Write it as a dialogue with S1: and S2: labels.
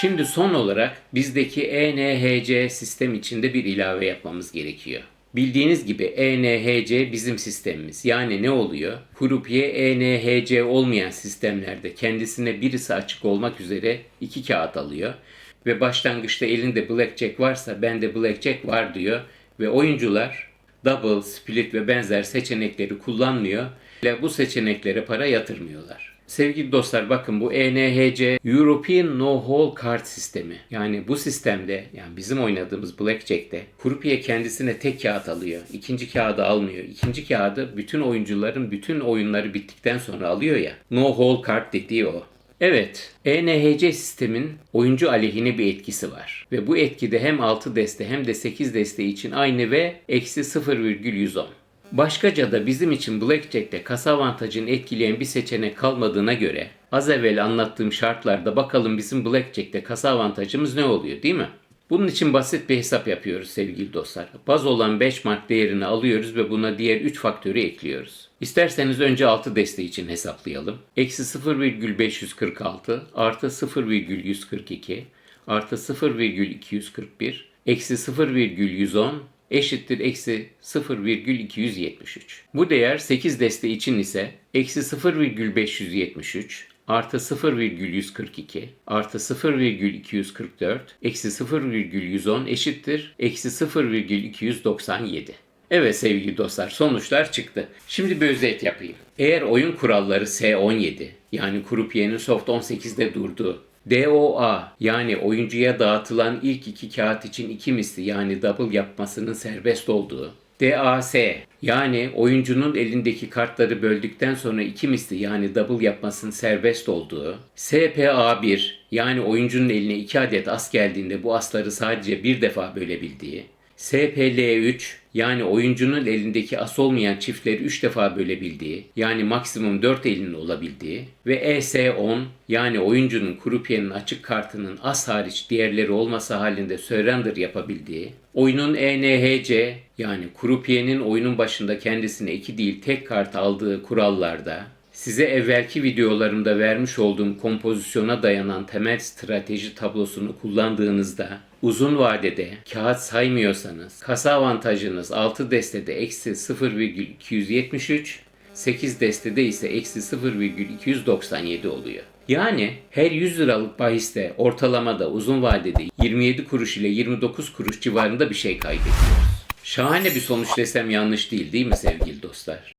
S1: Şimdi son olarak bizdeki ENHC sistem içinde bir ilave yapmamız gerekiyor. Bildiğiniz gibi ENHC bizim sistemimiz. Yani ne oluyor? Croupier ENHC olmayan sistemlerde kendisine birisi açık olmak üzere iki kağıt alıyor. Ve başlangıçta elinde blackjack varsa bende blackjack var diyor. Ve oyuncular double, split ve benzer seçenekleri kullanmıyor ve bu seçeneklere para yatırmıyorlar. Sevgili dostlar bakın bu ENHC European No Hole Card sistemi. Yani bu sistemde yani bizim oynadığımız Blackjack'te Croupier kendisine tek kağıt alıyor. İkinci kağıdı almıyor. İkinci kağıdı bütün oyuncuların bütün oyunları bittikten sonra alıyor ya. No Hole Card dediği o. Evet, ENHC sistemin oyuncu aleyhine bir etkisi var. Ve bu etkide hem 6 deste hem de 8 deste için aynı ve eksi 0,110. Başkaca da bizim için Blackjack'te kasa avantajını etkileyen bir seçenek kalmadığına göre az evvel anlattığım şartlarda bakalım bizim Blackjack'te kasa avantajımız ne oluyor değil mi? Bunun için basit bir hesap yapıyoruz sevgili dostlar. Baz olan benchmark değerini alıyoruz ve buna diğer 3 faktörü ekliyoruz. İsterseniz önce 6 deste için hesaplayalım. Eksi 0,546 artı 0,142 artı 0,241 eksi 0,110 eşittir eksi 0,273. Bu değer 8 deste için ise eksi 0,573 artı 0,142 artı 0,244 eksi 0,110 eşittir eksi 0,297. Evet sevgili dostlar sonuçlar çıktı. Şimdi bir özet yapayım. Eğer oyun kuralları S17 yani Croupier'in soft 18'de durduğu DOA yani oyuncuya dağıtılan ilk iki kağıt için iki misli yani double yapmasının serbest olduğu. DAS yani oyuncunun elindeki kartları böldükten sonra iki misli yani double yapmasının serbest olduğu. SPA1 yani oyuncunun eline iki adet as geldiğinde bu asları sadece bir defa bölebildiği. SPL3 yani oyuncunun elindeki as olmayan çiftleri 3 defa bölebildiği yani maksimum 4 elinin olabildiği ve ES10 yani oyuncunun Croupier'in açık kartının as hariç diğerleri olması halinde surrender yapabildiği, oyunun ENHC yani Croupier'in oyunun başında kendisine iki değil tek kart aldığı kurallarda Size evvelki videolarımda vermiş olduğum kompozisyona dayanan temel strateji tablosunu kullandığınızda uzun vadede kağıt saymıyorsanız kasa avantajınız 6 destede eksi 0,273 8 destede ise eksi 0,297 oluyor. Yani her 100 liralık bahiste ortalamada uzun vadede 27 kuruş ile 29 kuruş civarında bir şey kaydediyoruz. Şahane bir sonuç desem yanlış değil değil mi sevgili dostlar?